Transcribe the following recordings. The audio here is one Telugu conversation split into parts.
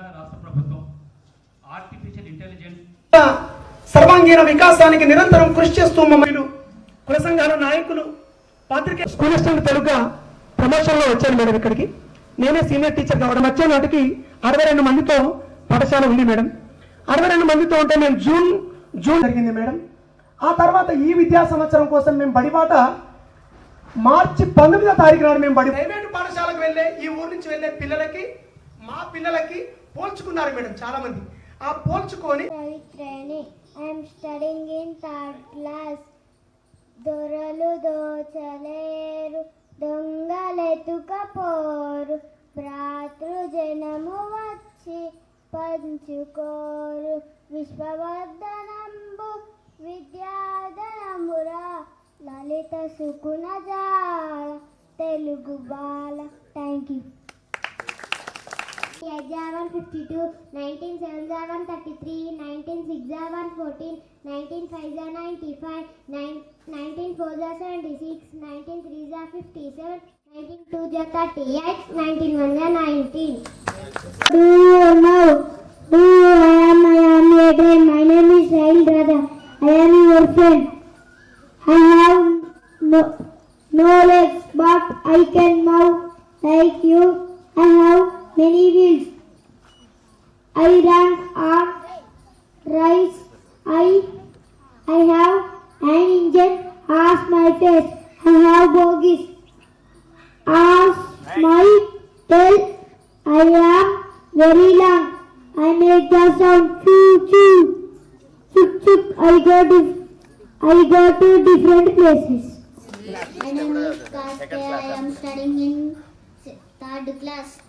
తెలంగాణ రాష్ట్ర ప్రభుత్వం ఆర్టిఫిషియల్ ఇంటెలిజెన్స్ సర్వాంగీణ వికాసానికి నిరంతరం కృషి చేస్తూ మమ్మల్ని కుల సంఘాల నాయకులు పాత్రికే స్కూల్ అసిస్టెంట్ తెలుగుగా ప్రమోషన్లో వచ్చాను మేడం ఇక్కడికి. నేనే సీనియర్ టీచర్ కావడం వచ్చే నాటికి అరవై రెండు మందితో పాఠశాల ఉంది మేడం. అరవై రెండు మందితో ఉంటే మేము జూన్ జూన్ జరిగింది మేడం. ఆ తర్వాత ఈ విద్యా సంవత్సరం కోసం మేము బడిబాట మార్చి పంతొమ్మిదో తారీఖు నాడు మేము బడి ప్రైవేట్ పాఠశాలకు వెళ్ళే ఈ ఊరు నుంచి వెళ్ళే పిల్లలకి మా పిల్లలకి పోల్చుకున్నారు మేడం చాలా మంది ఆ పోల్చుకొని Savitrani. I am studying in third దొరలు దోచలేరు దొంగలెతుకపోరు. భ్రాతృజనము వచ్చి పంచుకోరు. విశ్వవర్ధనంబు విద్యాధనమురా లలిత సుకుణ జాల తెలుగు బాల. Thank you 152, 19 19 19 I am, I am. My name is Rahil brother. I am your friend. I have no, no legs but I can move like you. I have many views. I rank on rise. I I have an engine as my face. I have bogies as my tail. I am very long. I make the sound choo choo. Chuk chuk. I go to I go to different places. My name is Karthik. I am studying in third class.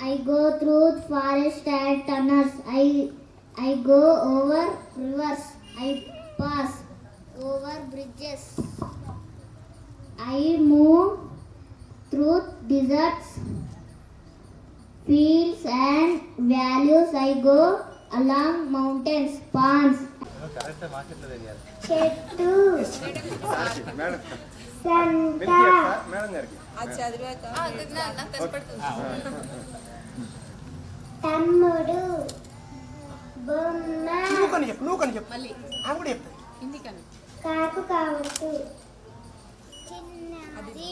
I go through forest and tunnels. I I go over rivers. I pass over bridges. I move through deserts, fields and valleys. I go along mountains, ponds. చెట్టు సంత తమ్ముడు బొమ్మ. నువ్వు కొని చెప్పు నువ్వు కొని చెప్పు ఆమె కూడా చెప్తాను కాకు కావచ్చు చిన్నది.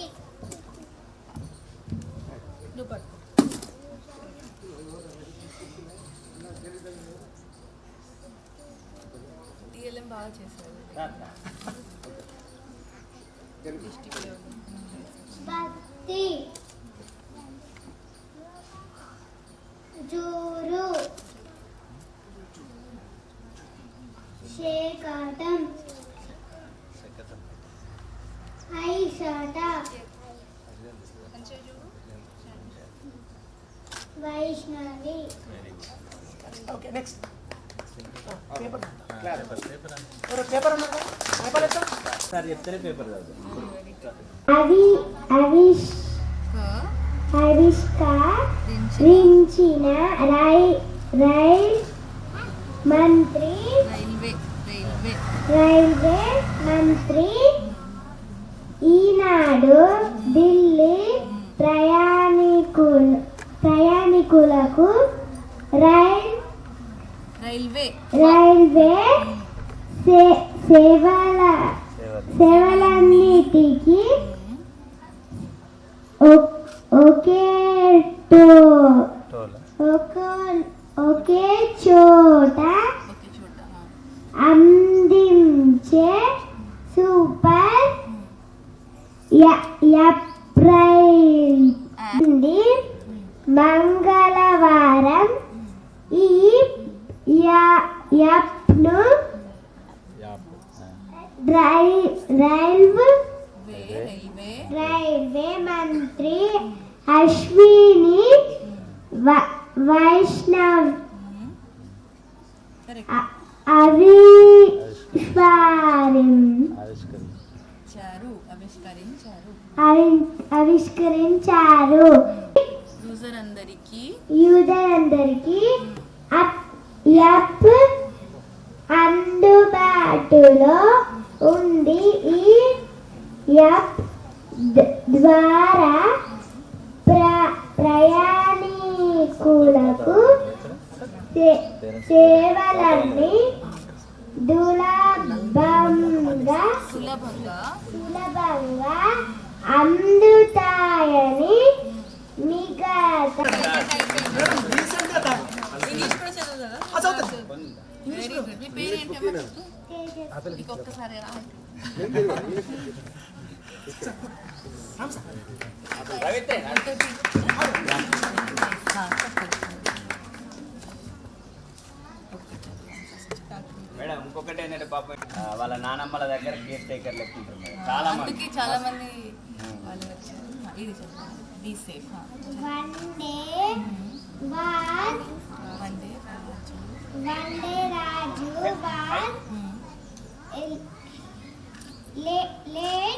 టీఎల్ఎం బాగా చేశారు. భక్తి జూరు శేకటం ఐషట వైష్ణవి ఓకే నెక్స్ట్ పేపర్ ఎవరో పేపర్ అన్నారు కదా? పేపర్ ఎత్తా సార్ చెప్తేనే పేపర్ కాదు అవి అవిష్ ఆవిష్కరించిన రై రైల్ మంత్రి రైల్వే మంత్రి ఈనాడు ఢిల్లీ ప్రయాణికులు ప్రయాణికులకు రైల్ రైల్వే. రైల్వే సేవల సేవలన్నిటికీ ఒకే టో ఒకే చోట రైల్వే మంత్రి అశ్విని వైష్ణవ్ ఆవిష్కరించారు యూజర్ అందరికీ యూజర్లందరికీ అప్- యాప్ అందుబాటులో ఉంది ఈ యాప్ ద్వారా ప్ర ప్రయాణికులకు సేవలన్నీ దులభంగా సులభంగా సులభంగా అందుతాయని మిగతా ఇంగ్లీష్ కూడా చదువుతారా వెరీ గుడ్ మీ పేరు ఏంటమ్మా చెప్పు నీకు ఒక్కసారి రా మేడం ఇంకొకటి ఏంటంటే పాప వాళ్ళ నానమ్మల దగ్గర కేర్ టేకర్ చాలా మంది. చాలా మంది వాళ్ళు వచ్చారు. ఆ, ఇది be safe one day was one day one day Raju was late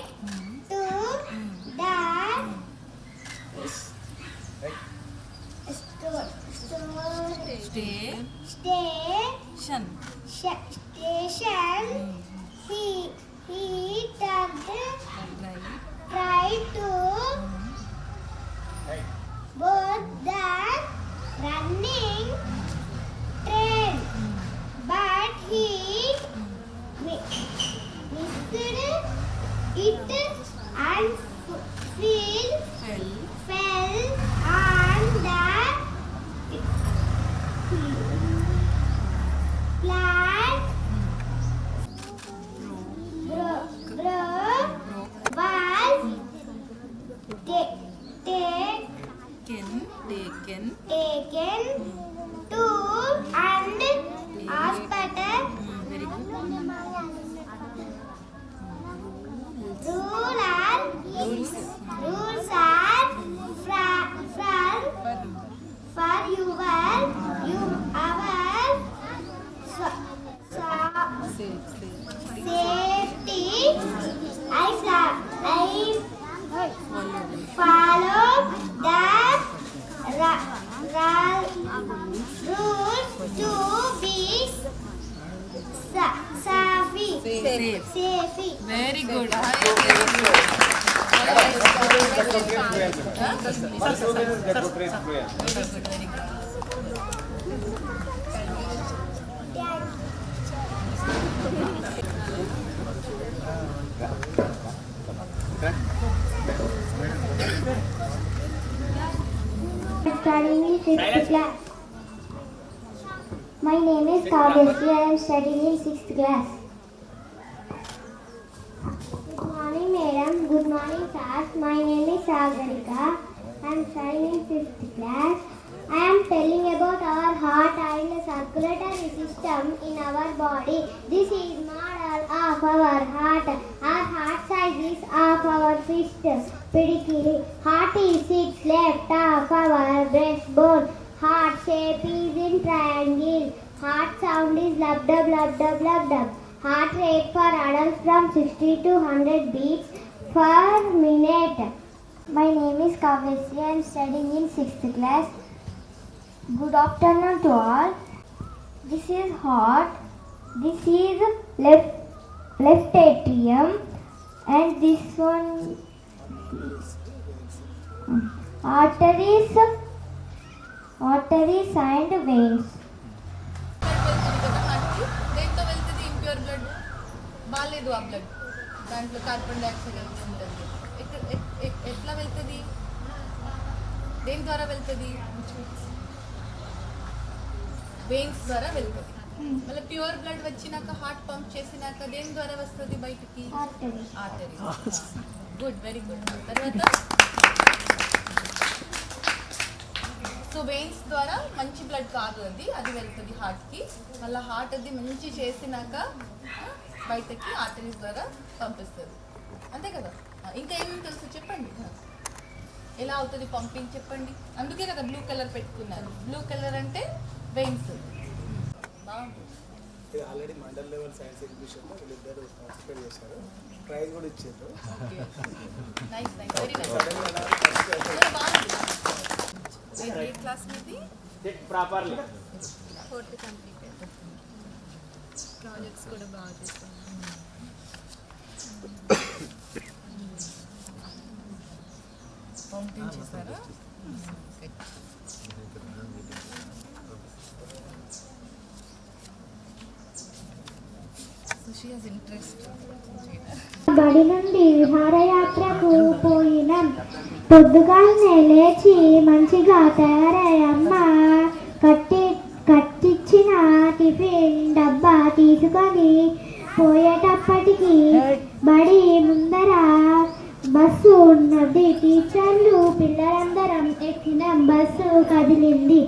一定。Very good. Studying in sixth class. My name is Kavya. I am studying in sixth class. Madam. Good morning, class. My name is Sagarika. I am studying fifth class. I am telling about our heart and circulatory system in our body. This is model of our heart. Our heart size is of our fist. Pediculi. Heart is six left of our breastbone. Heart shape is in triangle. Heart sound is lub dub lub dub lub dub. Heart rate for adults from 60 to 100 beats per minute. My name is Kavesri. I am studying in 6th class. Good afternoon to all. This is heart. This is left left atrium, and this one arteries, arteries and veins. దేంతో వెళ్తుంది ఇంప్యూర్ బ్లడ్ బాగాలేదు ఆ బ్లడ్ దాంట్లో కార్బన్ డైఆక్సైడ్ ఎంత ఉంటుంది. ఎట్లా వెళ్తుంది? దేని ద్వారా వెళ్తుంది? వెయిన్స్ ద్వారా వెళ్తుంది. మళ్ళీ ప్యూర్ బ్లడ్ వచ్చినాక హార్ట్ పంప్ చేసినాక దేని ద్వారా వస్తుంది బయటికి. ఆర్టరీ గుడ్ వెరీ గుడ్ తర్వాత? సో వెయిన్స్ ద్వారా మంచి బ్లడ్ కాదు అది. అది వెళ్తుంది హార్ట్కి మళ్ళీ హార్ట్ అది మంచి చేసినాక బయటకి ఆర్టరీస్ ద్వారా పంపిస్తుంది అంతే కదా? ఇంకా ఏమేమి తెలుసు చెప్పండి. ఎలా అవుతుంది పంపింగ్ చెప్పండి. అందుకే కదా బ్లూ కలర్ పెట్టుకున్నారు. బ్లూ కలర్ అంటే వెయిన్స్ బాగుంటుంది ఆల్రెడీ మండల్ లెవెల్ సైన్స్ ఎగ్జిబిషన్లో వీళ్ళిద్దరు పార్టిసిపేట్ చేశారు. ప్రైజ్ కూడా ఇచ్చారు. నైస్ నైస్ వెరీ నైస్ బాగుంది. ఏ క్లాస్ మీది? ప్రాపర్లీ ఫోర్త్ కంప్లీట్ ప్రాజెక్ట్స్ కూడా బాగా బడి నుండి విహారయాత్రకు పోయినాం పొద్దుగానే లేచి మంచిగా తయారయ్యమ్మ. కట్టి టిఫిన్ డబ్బా తీసుకొని పోయేటప్పటికి బడి ముందర బస్సు ఉన్నది. టీచర్లు పిల్లలందరం ఎక్కిన బస్సు కదిలింది.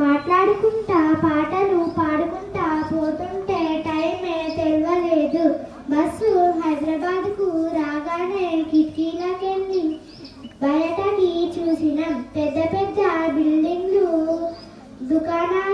మాట్లాడుకుంటా పాటలు పాడుకుంటా పోతుంటే టైమే తెలియలేదు బస్సు హైదరాబాద్కు రాగానే కిటికీలకెళ్ళి బయటకి చూసినాం. పెద్ద పెద్ద బిల్డింగ్లు దుకాణాలు